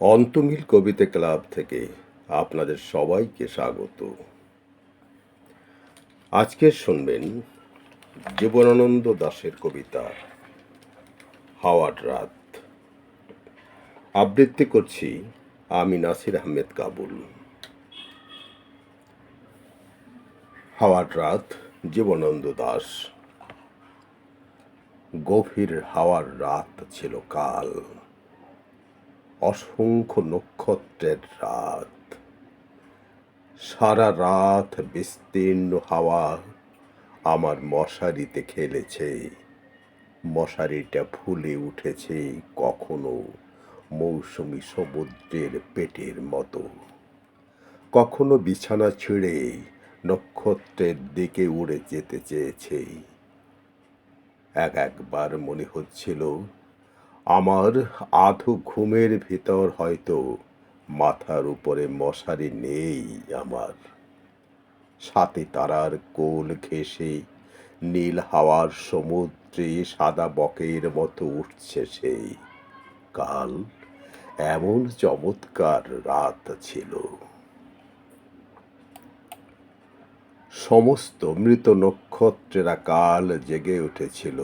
অন্তমিল কবিতা club থেকে আপনাদের সবাইকে স্বাগত। আজকে শুনবেন জীবনানন্দ দাশের কবিতা, হাওয়ার রাত। আবৃত্তি করছি আমি নাসির আহমেদ কাবুল। হাওয়ার রাত, জীবনানন্দ দাস গভীর হাওয়ার রাত ছিল কাল। অসংখ্য নক্ষত্রের রাত। সারা রাত বিস্তীর্ণ হাওয়া আমার মশারিতে খেলেছে। মশারিটা ফুলে উঠেছে কখনো মৌসুমি সমুদ্রের পেটের মতো। কখনো বিছানা ছেড়ে নক্ষত্রের দিকে উড়ে যেতে চেয়েছে। এক একবার মনে হচ্ছিল আমার আধো ঘুমের ভিতর হয়তো মাথার উপরে মশারি নেই আমার। সাথে তারার কোল ঘেঁষে নীল হাওয়ার সমুদ্রে সাদা বকের মতো উঠছে সেই কাল এমন চমৎকার রাত ছিল। সমস্ত মৃত নক্ষত্রেরা কাল জেগে উঠেছিল।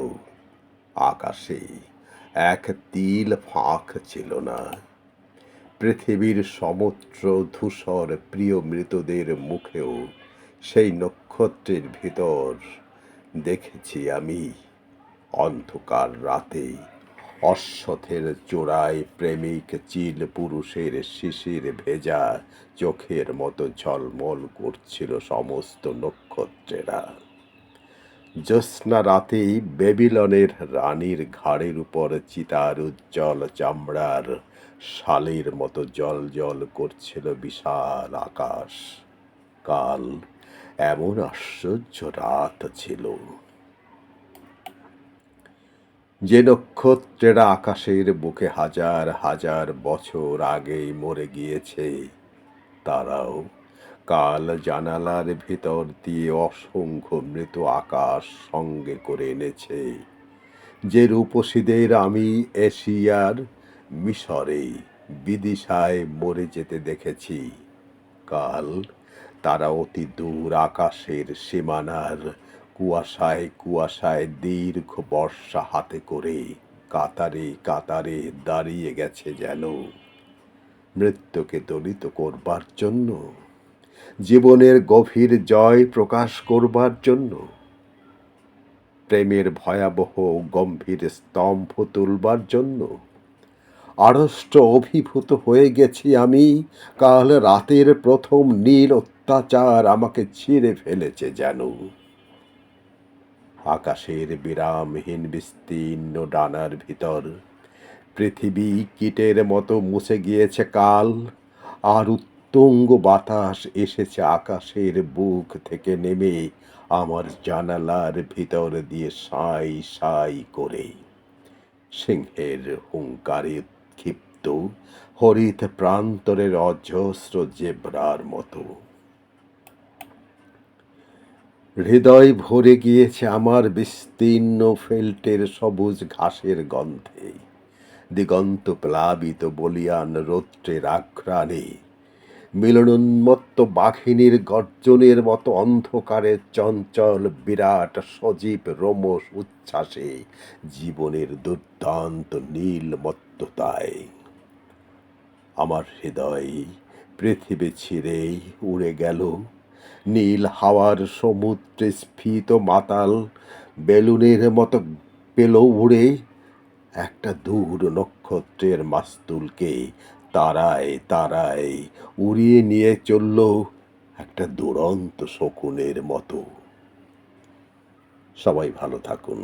আকাশে এক তিল ফাঁক ছিল না। পৃথিবীর সমুদ্র ধূসর প্রিয় মৃতদের মুখেও সেই নক্ষত্রের ভিতর দেখেছি আমি। অন্ধকার রাতে অশ্বথের চূড়ায় প্রেমিক চিল পুরুষের শিশির ভেজা চোখের মতো ঝলমল করছিল সমস্ত নক্ষত্রেরা। জ্যোৎস্না রাতেই বেবিলনের রানীর ঘাড়ের উপর চিতার উজ্জ্বল চামড়ার শালের মতো জল জল করছিল বিশাল আকাশ। কাল এমন আশ্চর্য রাত ছিল। যে নক্ষত্রেরা আকাশের বুকে হাজার হাজার বছর আগেই মরে গিয়েছে, তারাও কাল জানালার ভিতর দিয়ে অসংখ্য মৃত আকাশ সঙ্গে করে এনেছে। যে রূপসীদের আমি এশিয়ার মিশরে, বিদিশায় মরে যেতে দেখেছি। কাল তারা অতি দূর আকাশের সীমানার কুয়াশায় কুয়াশায় দীর্ঘ বর্ষা হাতে করে কাতারে কাতারে দাঁড়িয়ে গেছে যেন। মৃত্যুকে দলিত করবার জন্য জীবনের গভীর জয় প্রকাশ করবার জন্য। প্রেমের ভয়াবহ গম্ভীর স্তম্ভ তুলবার জন্য। আড়ষ্ট অভিভূত হয়ে গেছি আমি, কাল রাতের প্রথম নীল অত্যাচার আমাকে ছিঁড়ে ফেলেছে যেন। আকাশের বিরামহীন বিস্তীর্ণ ডানার ভিতর পৃথিবী কীটের মতো মুছে গিয়েছে কাল, আর উত্তুঙ্গ বাতাস এসেছে আকাশের বুক থেকে নেমে আমার জানালার ভিতর দিয়ে সাই সাই করে। সিংহের হুঙ্কারে ক্ষিপ্ত, হরিত প্রান্তরের অজস্র জেব্রার মতো। হৃদয় ভরে গিয়েছে আমার বিস্তীর্ণ ফেল্টের সবুজ ঘাসের গন্ধে। দিগন্ত প্লাবিত বলিয়ান রৌদ্রের আঘ্রাণে মিলনোন্মত্ত বাঘিনীর গর্জনের মতো অন্ধকারে চঞ্চল, বিরাট, সজীব রোমস উচ্ছ্বাসে জীবনের দুর্দান্ত নীলমত্ততায় আমার হৃদয় পৃথিবী ছিঁড়ে উড়ে গেল। নীল হাওয়ার সমুদ্রে স্ফীত মাতাল বেলুনের মতো পেল উড়ে একটা দূর নক্ষত্রের মাস্তুলকে তারায় তারায় উড়িয়ে নিয়ে চলল একটা দুরন্ত শকুনের মতো। সবাই ভালো থাকুন।